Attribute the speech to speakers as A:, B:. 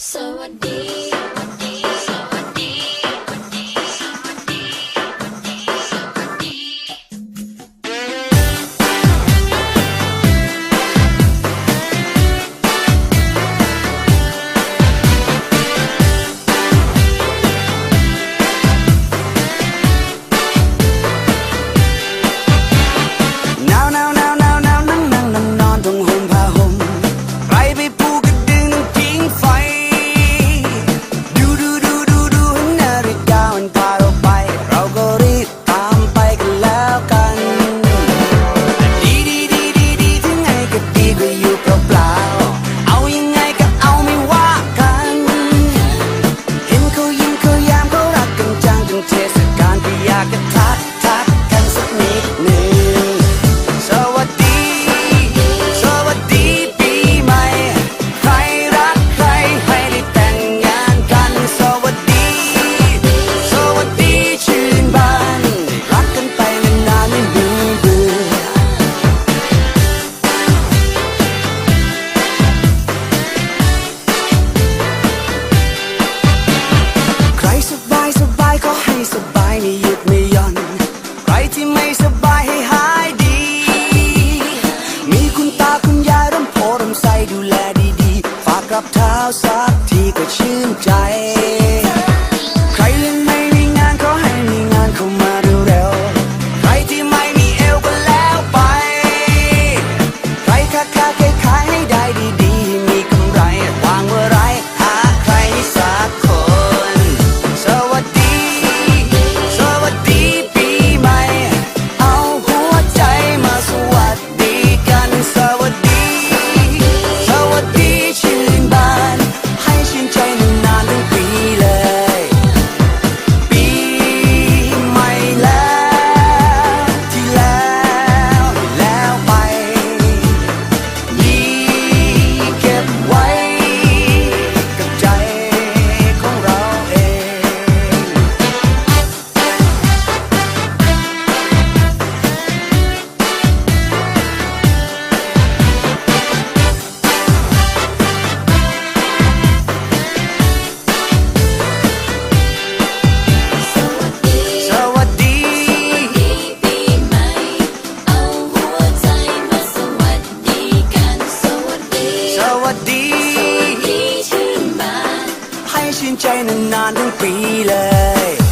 A: So I deep. มีหยุดไม่ย่อน ใครที่ไม่สบายให้หายดี มีคุณตาคุณยายร่มโพร่มใสดูแลดีๆ ฝากกับเท้าสักทีก็ชื่นใจ ใครยังไม่มีงานก็ให้มีงานเข้ามาเร็วๆ ใครที่ไม่มีเอวก็แล้วไป ใครค้าค้าคร ชื่นใจนานๆทั้งปีเลย